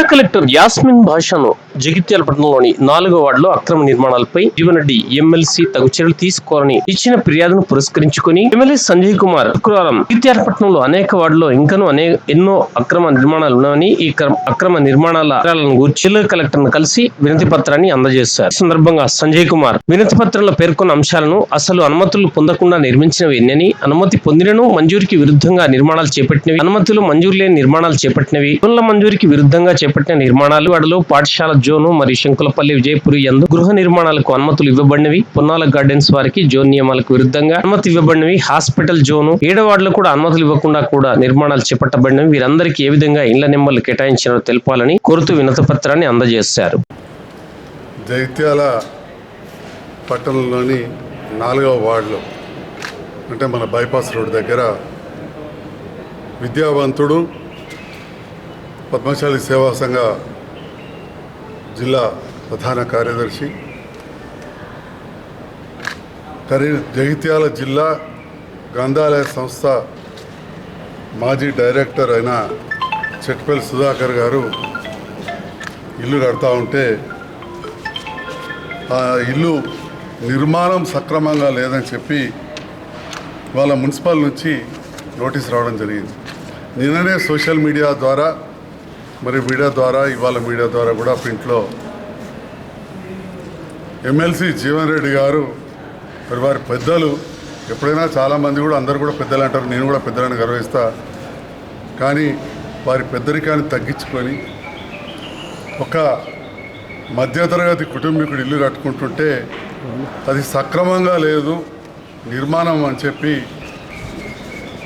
జిల్లా కలెక్టర్ యాస్మిన్ భాషను జగిత్యాల పట్టణంలోని నాలుగో వార్డులో అక్రమ నిర్మాణాలపై జీవనరెడ్డి ఎమ్మెల్సీ తగు చర్యలు తీసుకోవాలని ఇచ్చిన ఫిర్యాదును పురస్కరించుకుని ఎమ్మెల్యే సంజయ్ కుమార్ శుక్రవారం జగిత్యాల పట్టణంలో అనేక వార్డులో ఇంకనూ అనే ఎన్నో అక్రమ నిర్మాణాలు ఉన్నాయని ఈ క్రమ- అక్రమ నిర్మాణాల గురించి జిల్లా కలెక్టర్ను కలిసి వినతి పత్రాన్ని అందజేశారు. సందర్భంగా సంజయ్ కుమార్ వినతి పత్రంలో పేర్కొన్న అంశాలను అసలు అనుమతులు పొందకుండా నిర్మించినవి ఎన్నని అనుమతి పొందినను మంజూరికి విరుద్ధంగా నిర్మాణాలు చేపట్టినవి అనుమతులు మంజూరు లేని నిర్మాణాలు చేపట్టినవి పనుల మంజూరికి విరుద్ధంగా చేపట్టిన నిర్మాణాలు వాడలో పాఠశాల జోను మరియు శంకులపల్లి విజయపురి యందు గృహ నిర్మాణాలకు అనుమతులు ఇవ్వబడినవి. పున్నాల గార్డెన్స్ వారికి జోన్ నియమాలకు విరుద్ధంగా అనుమతి ఇవ్వబడినవి. హాస్పిటల్ జోను ఏడవాడలు కూడా అనుమతులు ఇవ్వకుండా కూడా నిర్మాణాలు చేపట్టబడినవి. వీరందరికీ ఏ విధంగా ఇళ్ళ నెంబర్లు కేటాయించినో తెలపాలని కోరుతూ వినతి పత్రాన్ని అందజేశారు. జైత్యాల పట్టణంలోని నాలుగవ వార్డులో అంటే మన బైపాస్ రోడ్ దగ్గర విద్యావంతుడు పద్మశాలి సేవా సంఘ జిల్లా ప్రధాన కార్యదర్శి. కరీ జగిత్యాల జిల్లా గ్రంథాలయ సంస్థ మాజీ డైరెక్టర్ అయిన చెట్పల్లి సుధాకర్ గారు ఇల్లు కడతా ఉంటే ఆ ఇల్లు నిర్మాణం సక్రమంగా లేదని చెప్పి వాళ్ళ మున్సిపల్ నుంచి నోటీస్ రావడం జరిగింది. నిన్ననే సోషల్ మీడియా ద్వారా మరి మీడియా ద్వారా ఇవాళ మీడియా ద్వారా కూడా ప్రింట్లో ఎమ్మెల్సీ జీవన్ రెడ్డి గారు మరి వారి పెద్దలు ఎప్పుడైనా చాలామంది కూడా అందరు కూడా పెద్దలు అంటారు నేను కూడా పెద్దలను గర్వహిస్తా కానీ వారి పెద్దరికాన్ని తగ్గించుకొని ఒక మధ్యతరగతి కుటుంబీకుడు ఇల్లు కట్టుకుంటుంటే అది సక్రమంగా లేదు నిర్మాణం అని చెప్పి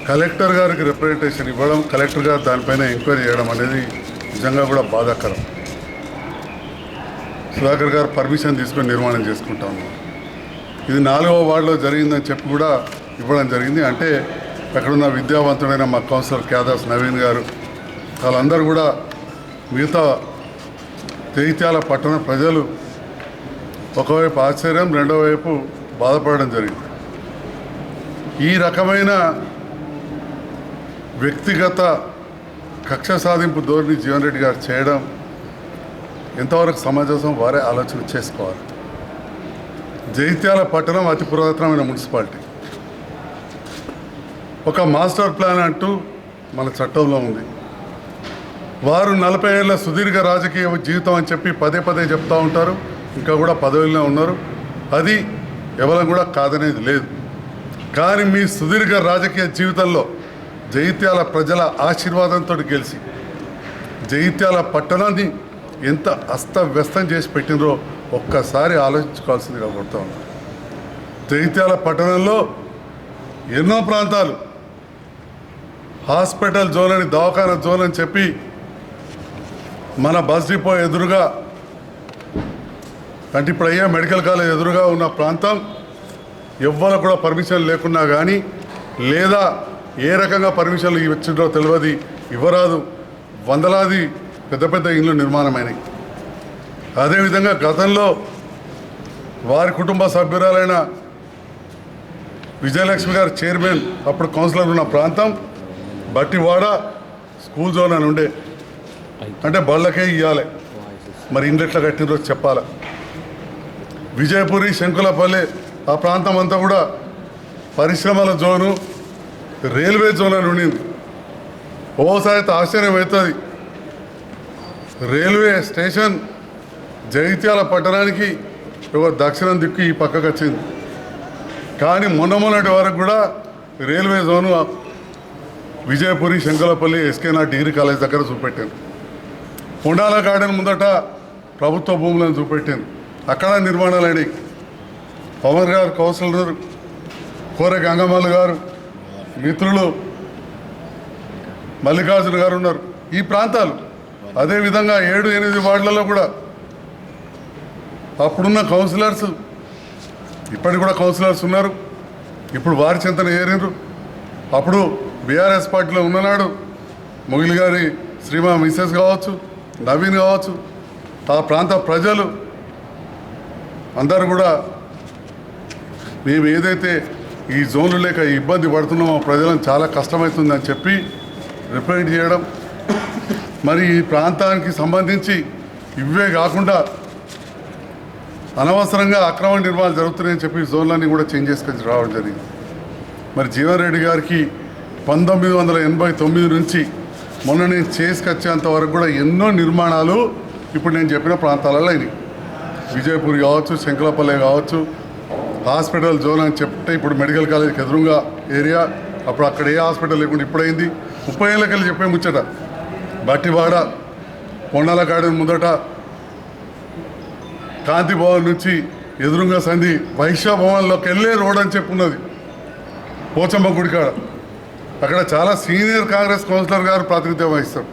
కలెక్టర్ గారికి రిప్రజెంటేషన్ ఇవ్వడం కలెక్టర్ గారు దానిపైన ఎంక్వైరీ చేయడం అనేది నిజంగా కూడా బాధాకరం. సుధాకర్ గారు పర్మిషన్ తీసుకొని నిర్మాణం చేసుకుంటా ఉన్నారు. ఇది నాలుగవ వార్డులో జరిగిందని చెప్పి కూడా ఇవ్వడం జరిగింది. అంటే అక్కడున్న విద్యావంతుడైన మా కౌన్సిలర్ కేదాస్ నవీన్ గారు వాళ్ళందరూ కూడా మిగతా జగిత్యాల పట్టణ ప్రజలు ఒకవైపు ఆశ్చర్యం రెండో వైపు బాధపడడం జరిగింది. ఈ రకమైన వ్యక్తిగత కక్ష సాధింపు ధోరణి జీవన్ రెడ్డి గారు చేయడం ఎంతవరకు సమాజం వారే ఆలోచన చేసుకోవాలి. జైత్యాల పట్టణం అతి పురాతనమైన మున్సిపాలిటీ. ఒక మాస్టర్ ప్లాన్ అంటూ మన చట్టంలో ఉంది. వారు నలభై ఏళ్ళ సుదీర్ఘ రాజకీయ జీవితం అని చెప్పి పదే పదే చెప్తూ ఉంటారు. ఇంకా కూడా పదవిలో ఉన్నారు. అది ఎవరం కూడా కాదనేది లేదు. కానీ మీ సుదీర్ఘ రాజకీయ జీవితంలో జైత్యాల ప్రజల ఆశీర్వాదంతో గెలిచి జైత్యాల పట్టణాన్ని ఎంత అస్తవ్యస్తం చేసి పెట్టినరో ఒక్కసారి ఆలోచించుకోవాల్సిందిగా కోరుతా ఉన్నాను జైత్యాల పట్టణంలో ఎన్నో ప్రాంతాలు హాస్పిటల్ జోన్ అని దవాఖానా జోన్ అని చెప్పి మన బస్ డిపో ఎదురుగా అంటే ఇప్పుడు అయ్యే మెడికల్ కాలేజ్ ఎదురుగా ఉన్న ప్రాంతం ఎవ్వరు కూడా పర్మిషన్ లేకున్నా కానీ లేదా ఏ రకంగా పర్మిషన్లు ఇచ్చిందో తెలియదు ఇవ్వరాదు. వందలాది పెద్ద పెద్ద ఇండ్లు నిర్మాణమైనవి అదేవిధంగా గతంలో వారి కుటుంబ సభ్యురాలైన విజయలక్ష్మి గారు చైర్మన్ అప్పుడు కౌన్సిలర్ ఉన్న ప్రాంతం బట్టివాడ స్కూల్ జోన్ అని ఉండే. అంటే బళ్ళకే ఇవ్వాలి మరి ఇండ్లెట్లా కట్టినరో చెప్పాలి. విజయపురి శంకులపల్లి ఆ ప్రాంతం అంతా కూడా పరిశ్రమల జోను రైల్వే జోన్ అని ఉండింది. ఓసారి అయితే ఆశ్చర్యం అవుతుంది. రైల్వే స్టేషన్ జగిత్యాల పట్టణానికి ఒక దక్షిణం దిక్కు ఈ పక్కకు వచ్చింది. కానీ మొన్న మొన్నటి వరకు కూడా రైల్వే జోను విజయపురి శంకలపల్లి ఎస్కేనా డిగ్రీ కాలేజ్ దగ్గర చూపెట్టాను కొండాల గార్డెన్ ముందట ప్రభుత్వ భూములను చూపెట్టాను అక్కడ నిర్మాణాలు పవన్ గారు కౌన్సిలర్ కోర గంగమ్మలు గారు మిత్రులు మల్లికార్జున గారు ఉన్నారు. ఈ ప్రాంతాలు అదేవిధంగా ఏడు ఎనిమిది వార్డులలో కూడా అప్పుడున్న కౌన్సిలర్స్ ఇప్పటికి కూడా కౌన్సిలర్స్ ఉన్నారు. ఇప్పుడు వారి చింతన ఏరినరు. అప్పుడు బీఆర్ఎస్ పార్టీలో ఉన్ననాడు మొగిలి గారి శ్రీమా మిసెస్ కావచ్చు నవీన్ కావచ్చు ఆ ప్రాంత ప్రజలు అందరూ కూడా మేము ఏదైతే ఈ జోన్లు లేక ఇబ్బంది పడుతున్న మా ప్రజలను చాలా కష్టమవుతుందని చెప్పి రిప్రజెంట్ చేయడం. మరి ఈ ప్రాంతానికి సంబంధించి ఇవే కాకుండా అనవసరంగా అక్రమ నిర్మాణాలు జరుగుతున్నాయని చెప్పి జోన్లన్నీ కూడా చేంజ్ చేసుకొని రావడం జరిగింది. మరి జీవన్ రెడ్డి గారికి పంతొమ్మిది వందల ఎనభై తొమ్మిది నుంచి మొన్న నేను చేసుకొచ్చేంత వరకు కూడా ఎన్నో నిర్మాణాలు ఇప్పుడు నేను చెప్పిన ప్రాంతాలలో అయినాయి. విజయపూర్ కావచ్చు శంకలపల్లి కావచ్చు హాస్పిటల్ జోన్ అని చెప్తే ఇప్పుడు మెడికల్ కాలేజ్కి ఎదురుగా ఏరియా. అప్పుడు అక్కడ ఏ హాస్పిటల్ లేకుండా ఇప్పుడైంది? ముప్పై ఏళ్ళకెళ్ళి చెప్పే ముచ్చట. బట్టివాడ కొండల గార్డెన్ ముందట కాంతి భవన్ నుంచి ఎదురుగా సంధి వైశ్య భవన్లోకి వెళ్ళే రోడ్ అని చెప్పున్నది. పోచమ్మ గుడికాడ. అక్కడ చాలా సీనియర్ కాంగ్రెస్ కౌన్సిలర్ గారు ప్రాతినిధ్యం వహిస్తారు.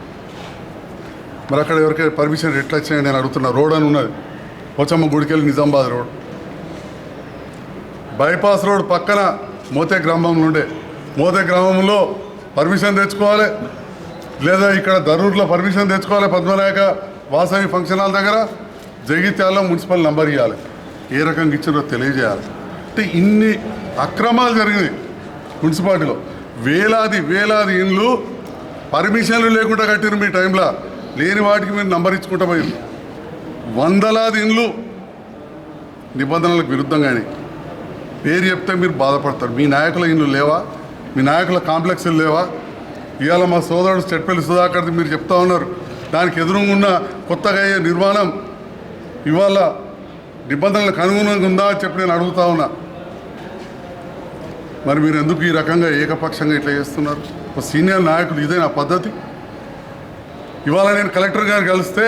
మరి అక్కడ ఎవరికైనా పర్మిషన్ ఎట్లా వచ్చాయని నేను అడుగుతున్నా. రోడ్ అని ఉన్నది. పోచమ్మ గుడికి వెళ్ళి నిజామాబాద్ రోడ్. బైపాస్ రోడ్ పక్కన మోతే గ్రామంలో ఉండే మోతే గ్రామంలో పర్మిషన్ తెచ్చుకోవాలి. లేదా ఇక్కడ దరూర్లో పర్మిషన్ తెచ్చుకోవాలి పద్మనాయక వాసవి ఫంక్షన్ హాల్ దగ్గర. జగిత్యాలలో మున్సిపల్ నంబర్ ఇవ్వాలి ఏ రకంగా ఇచ్చారో తెలియజేయాలి. అంటే ఇన్ని అక్రమాలు జరిగినాయి మున్సిపాలిటీలో. వేలాది వేలాది ఇండ్లు పర్మిషన్లు లేకుండా కట్టిరు మీ టైంలో. లేని వాటికి మీరు నంబర్ ఇచ్చుకుంటా పోయింది వందలాది ఇండ్లు నిబంధనలకు విరుద్ధంగానే పేరు చెప్తే మీరు బాధపడతారు. మీ నాయకుల ఇల్లు లేవా? మీ నాయకుల కాంప్లెక్స్లు లేవా? ఇవాళ మా సోదరుడు చెట్పల్లి సుధాకర్ది మీరు చెప్తా ఉన్నారు. దానికి ఎదురుగా ఉన్న కొత్తగా అయ్యే నిర్మాణం ఇవాళ నిబంధనలకు అనుగుణంగా ఉందా అని చెప్పి నేను అడుగుతా ఉన్నా. మరి మీరు ఎందుకు ఈ రకంగా ఏకపక్షంగా ఇట్లా చేస్తున్నారు? ఒక సీనియర్ నాయకులు ఇదే నా పద్ధతి. ఇవాళ నేను కలెక్టర్ గారు కలిస్తే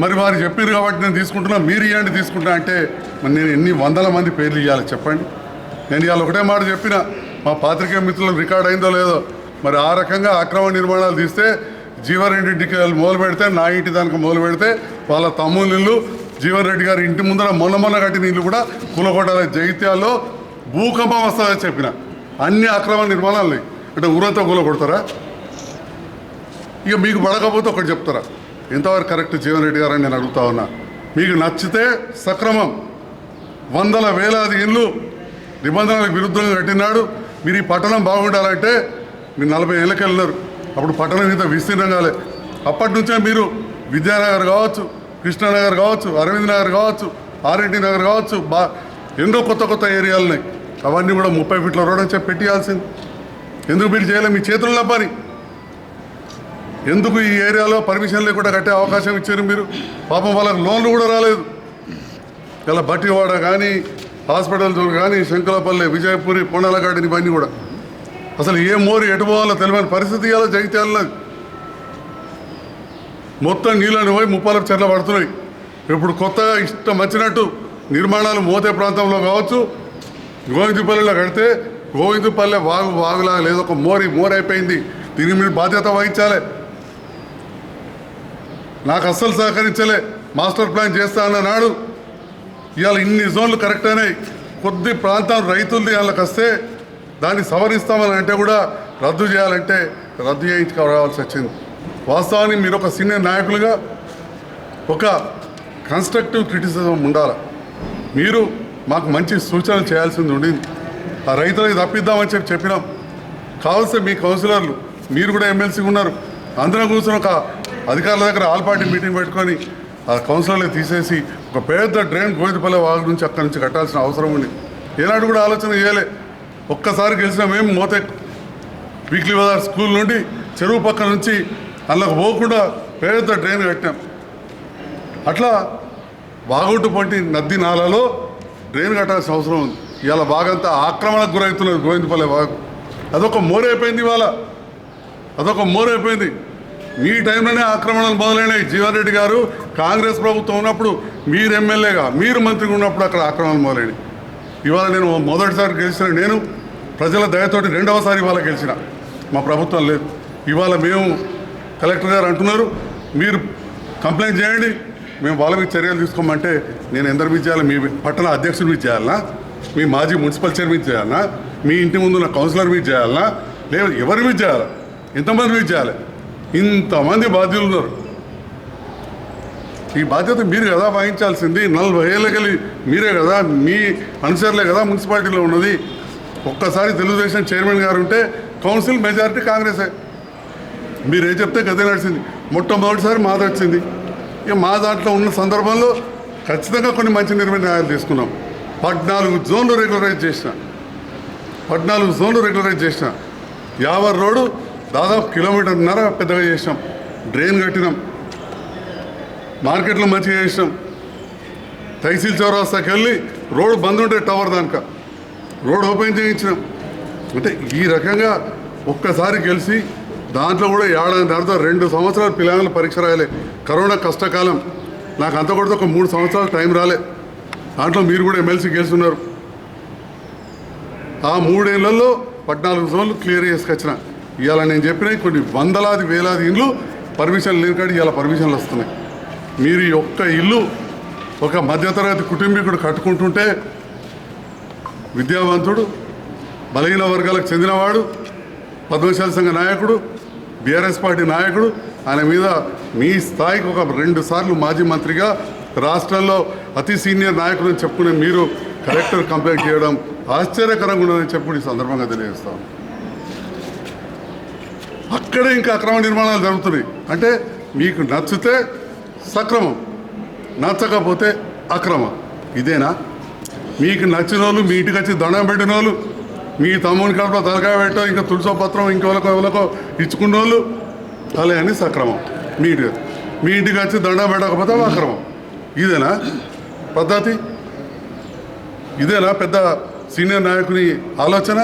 మరి వారు చెప్పారు కాబట్టి నేను తీసుకుంటున్నా మీరు ఇవ్వండి తీసుకుంటున్నా అంటే మరి నేను ఎన్ని వందల మంది పేర్లు ఇవ్వాలి చెప్పండి. నేను ఇవాళ ఒకటే మాట చెప్పిన మా పాత్రికేయ మిత్రులకు రికార్డ్ అయిందో లేదో మరి ఆ రకంగా అక్రమ నిర్మాణాలు తీస్తే జీవన్ రెడ్డి ఇంటికి మొదలు పెడితే నా ఇంటి దానికి మొదలు పెడితే వాళ్ళ తమ్ముళ్ళ ఇల్లు జీవన్ రెడ్డి గారి ఇంటి ముందర మొన్న మొన్న కట్టిన ఇల్లు కూడా కూలగొట్టాలి జైత్యాల్లో భూకంపం వస్తుందని చెప్పిన. అన్ని అక్రమ నిర్మాణాలు అంటే ఊరంతా కూలగొడతారా ఇక మీకు పడకపోతే ఒకటి చెప్తారా? ఎంతవరకు కరెక్ట్ జీవన్ రెడ్డి గారని నేను అడుగుతా ఉన్నా. మీకు నచ్చితే సక్రమం. వందల వేలాది ఇళ్ళు నిబంధనలకు విరుద్ధంగా కట్టినాడు. మీరు ఈ పట్టణం బాగుండాలంటే మీరు నలభై ఏళ్ళకి వెళ్ళినారు. అప్పుడు పట్టణం ఇంత విస్తీర్ణం కాలే అప్పటి నుంచే మీరు విద్యానగర్ కావచ్చు కృష్ణానగర్ కావచ్చు అరవింద్ నగర్ కావచ్చు ఆర్ఎన్టీ నగర్ కావచ్చు బా ఎన్నో కొత్త కొత్త ఏరియాలు ఉన్నాయి అవన్నీ కూడా ముప్పై ఫీట్ల రోడ్ అని చెప్పి పెట్టియాల్సింది. ఎందుకు మీరు చేయలేదు మీ చేతుల్లో పని. ఎందుకు ఈ ఏరియాలో పర్మిషన్ లేకుండా కట్టే అవకాశం ఇచ్చారు మీరు? పాపం వాళ్ళకి లోన్లు కూడా రాలేదు. ఇలా బట్టివాడ కానీ హాస్పిటల్స్ కానీ శంకులపల్లి విజయపూరి పొండలగాడిని ఇవన్నీ కూడా. అసలు ఏ మోరి ఎటు పోవాలో తెలియని పరిస్థితి ఇవాళ జగిత్యాలన్నది మొత్తం నీళ్ళని పోయి ముప్పాలకు చెర్ల పడుతున్నాయి. ఇప్పుడు కొత్తగా ఇష్టం వచ్చినట్టు నిర్మాణాలు మోతే ప్రాంతంలో కావచ్చు గోవిందపల్లిలో కడితే గోవిందపల్లె వాగు వాగులాగా లేదు ఒక మోరి మోరైపోయింది. దీని మీద బాధ్యత వహించాలి. నాకు అస్సలు సహకరించలే. మాస్టర్ ప్లాన్ చేస్తా అన్ననాడు ఇవాళ ఇన్ని జోన్లు కరెక్ట్ అయినాయి. కొద్ది ప్రాంతం రైతులది వాళ్ళకి వస్తే దాన్ని సవరిస్తామని అంటే కూడా రద్దు చేయాలంటే రద్దు చేయించుకోవాల్సి వచ్చింది. వాస్తవానికి మీరు ఒక సీనియర్ నాయకులుగా ఒక కన్స్ట్రక్టివ్ క్రిటిసిజం ఉండాలి. మీరు మాకు మంచి సూచనలు చేయాల్సింది ఉండింది. ఆ రైతులకు తప్పిద్దామని చెప్పి చెప్పినాం. కావలసిన మీ కౌన్సిలర్లు మీరు కూడా ఎమ్మెల్సీ ఉన్నారు. అందరం కూర్చొని ఒక అధికారుల దగ్గర ఆల్ పార్టీ మీటింగ్ పెట్టుకొని ఆ కౌన్సిలర్లు తీసేసి ఒక పెద్ద డ్రైన్ గోవిందపల్లె వాగు నుంచి అక్కడి నుంచి కట్టాల్సిన అవసరం ఉంది. ఏనాడు కూడా ఆలోచన చేయలే. ఒక్కసారి గెలిచిన మేము మోతే వీక్లీ బజార్ స్కూల్ నుండి చెరువు పక్క నుంచి అందులోకి పోకుండా పెద్ద డ్రైన్ కట్టాం అట్లా బాగుంటు పంటి నది నాలలో డ్రైన్ కట్టాల్సిన అవసరం ఉంది. ఇవాళ బాగంతా ఆక్రమణకు గురవుతున్నది గోవిందపల్లె వాగు. అదొక మోరైపోయింది ఇవాళ. అదొక మోరైపోయింది. మీ టైంలోనే ఆక్రమణలు మొదలైనాయి. జీవారెడ్డి గారు కాంగ్రెస్ ప్రభుత్వం ఉన్నప్పుడు మీరు ఎమ్మెల్యేగా మీరు మంత్రిగా ఉన్నప్పుడు అక్కడ ఆక్రమణలు మొదలైనవి ఇవాళ నేను మొదటిసారి గెలిచిన నేను ప్రజల దయతోటి రెండవసారి ఇవాళ గెలిచిన. మా ప్రభుత్వం లేదు. ఇవాళ మేము కలెక్టర్ గారు అంటున్నారు మీరు కంప్లైంట్ చేయండి మేము వాళ్ళ మీద చర్యలు తీసుకోమంటే నేను ఎందరి మీద చేయాలి? మీ పట్టణ అధ్యక్షుడి మీద చేయాలనా? మీ మాజీ మున్సిపల్ చైర్మన్ చేయాలనా? మీ ఇంటి ముందున్న కౌన్సిలర్ మీద చేయాలనా? లేదు ఎవరి మీద చేయాలి? ఎంతమంది మీద చేయాలి? ఇంతమంది బాధ్యులు ఉన్నారు. ఈ బాధ్యత మీరు కదా వహించాల్సింది నలభై ఏళ్ళకెళ్ళి మీరే కదా మీ అనుసరులే కదా మున్సిపాలిటీలో ఉన్నది. ఒక్కసారి తెలుగుదేశం చైర్మన్ గారు ఉంటే కౌన్సిల్ మెజారిటీ కాంగ్రెసే. మీరేం చెప్తే గదే నడిచింది. మొట్టమొదటిసారి మాది వచ్చింది. ఇక మా దాంట్లో ఉన్న సందర్భంలో ఖచ్చితంగా కొన్ని మంచి నిర్ణయాలు తీసుకున్నాం. పద్నాలుగు జోన్లు రెగ్యులరైజ్ చేసిన. పద్నాలుగు జోన్లు రెగ్యులరైజ్ చేసిన. యావర్ రోడ్డు దాదాపు కిలోమీటర్న్నర పెద్దగా చేసినాం. డ్రైన్ కట్టినాం. మార్కెట్లో మంచిగా చేసినాం. తహసీల్ చౌరాస్తాకి వెళ్ళి రోడ్ బంద్ ఉంటే టవర్ దానిక. రోడ్ ఓపెన్ చేయించినాం. అంటే ఈ రకంగా ఒక్కసారి గెలిచి దాంట్లో కూడా ఏడాది తర్వాత రెండు సంవత్సరాలు పిల్లలు పరీక్ష రాయలే. కరోనా కష్టకాలం. నాకు అంత కూడా ఒక మూడు సంవత్సరాలు టైం రాలే. దాంట్లో మీరు కూడా ఎమ్మెల్సీ గెలుచున్నారు ఆ మూడేళ్ళలో పద్నాలుగు జోన్లు క్లియర్ చేసుకొచ్చినా. ఇవాళ నేను చెప్పిన కొన్ని వందలాది వేలాది ఇండ్లు పర్మిషన్ లేని కాడి ఇవాళ పర్మిషన్లు వస్తున్నాయి. మీరు ఈ ఒక్క ఇల్లు ఒక మధ్యతరగతి కుటుంబీకుడు కట్టుకుంటుంటే విద్యావంతుడు బలహీన వర్గాలకు చెందినవాడు పద్మశాల సంఘ నాయకుడు బీఆర్ఎస్ పార్టీ నాయకుడు ఆయన మీద మీ స్థాయికి ఒక రెండు సార్లు మాజీ మంత్రిగా రాష్ట్రంలో అతి సీనియర్ నాయకుడు అని చెప్పుకునే మీరు కలెక్టర్ కంప్లైంట్ చేయడం ఆశ్చర్యకరంగా ఉండదని చెప్పి ఈ సందర్భంగా తెలియజేస్తాను అక్కడే ఇంకా అక్రమ నిర్మాణాలు జరుగుతున్నాయి. అంటే మీకు నచ్చితే సక్రమం నచ్చకపోతే అక్రమం. ఇదేనా? మీకు నచ్చిన వాళ్ళు మీ ఇంటికి వచ్చి దండం పెట్టిన వాళ్ళు మీ తమ్ముని కడుపులో తలకాయ పెట్టో ఇంకా తులసో పత్రం ఇంకెవరికో ఎవరికో ఇచ్చుకున్న వాళ్ళు అలా అని సక్రమం. మీ ఇంటికి మీ ఇంటికి వచ్చి దండం పెట్టకపోతే అక్రమం. ఇదేనా? పద్ధతి? ఇదేనా? పెద్ద సీనియర్ నాయకుని ఆలోచన?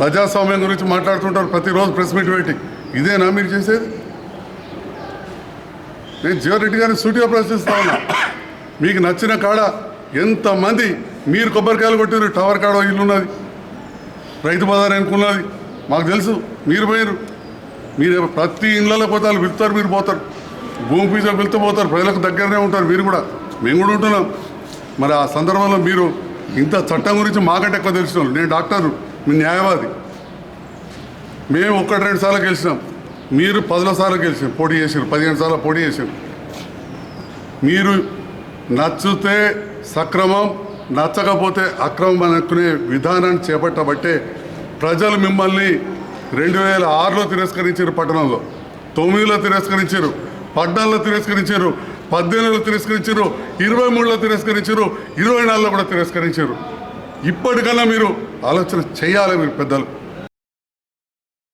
ప్రజాస్వామ్యం గురించి మాట్లాడుతుంటారు ప్రతిరోజు ప్రెస్ మీట్ పెట్టి. ఇదేనా మీరు చేసేది? నేను జీవరెడ్డి గారిని సూటిగా ప్రశ్నిస్తా ఉన్నా. మీకు నచ్చిన కాడ ఎంతమంది మీరు కొబ్బరికాయలు కొట్టిన టవర్ కాడ ఇల్లున్నది ఇల్లు ఉన్నది రైతు బజార్ అనుకున్నది మాకు తెలుసు మీరు పోయారు మీరు ప్రతి ఇళ్ళలో పోతే వాళ్ళు పిలుస్తారు మీరు పోతారు. భూమి పీజా పిలుతూ పోతారు ప్రజలకు దగ్గరనే ఉంటారు మీరు కూడా. మేము కూడా ఉంటున్నాం. మరి ఆ సందర్భంలో మీరు ఇంత చట్టం గురించి మాకంటే ఎక్కువ తెలిసిన నేను డాక్టర్ న్యాయవాది మేము ఒకటి రెండు సార్లు గెలిచినాం. మీరు పదిలో సార్లు గెలిచారు పోటీ చేసారు పదిహేను సార్లు పోటీ చేశారు మీరు నచ్చితే సక్రమం నచ్చకపోతే అక్రమం అనుకునే విధానాన్ని చేపట్టబట్టే ప్రజలు మిమ్మల్ని రెండు వేల ఆరులో తిరస్కరించారు పట్టణంలో. తొమ్మిదిలో తిరస్కరించారు పద్నాలుగులో తిరస్కరించారు పద్దెనిమిదిలో తిరస్కరించారు ఇరవై మూడులో తిరస్కరించారు ఇరవై నాలుగులో కూడా తిరస్కరించారు ఇప్పటికన్నా మీరు ఆలోచన చేయాలి మీరు పెద్దలు.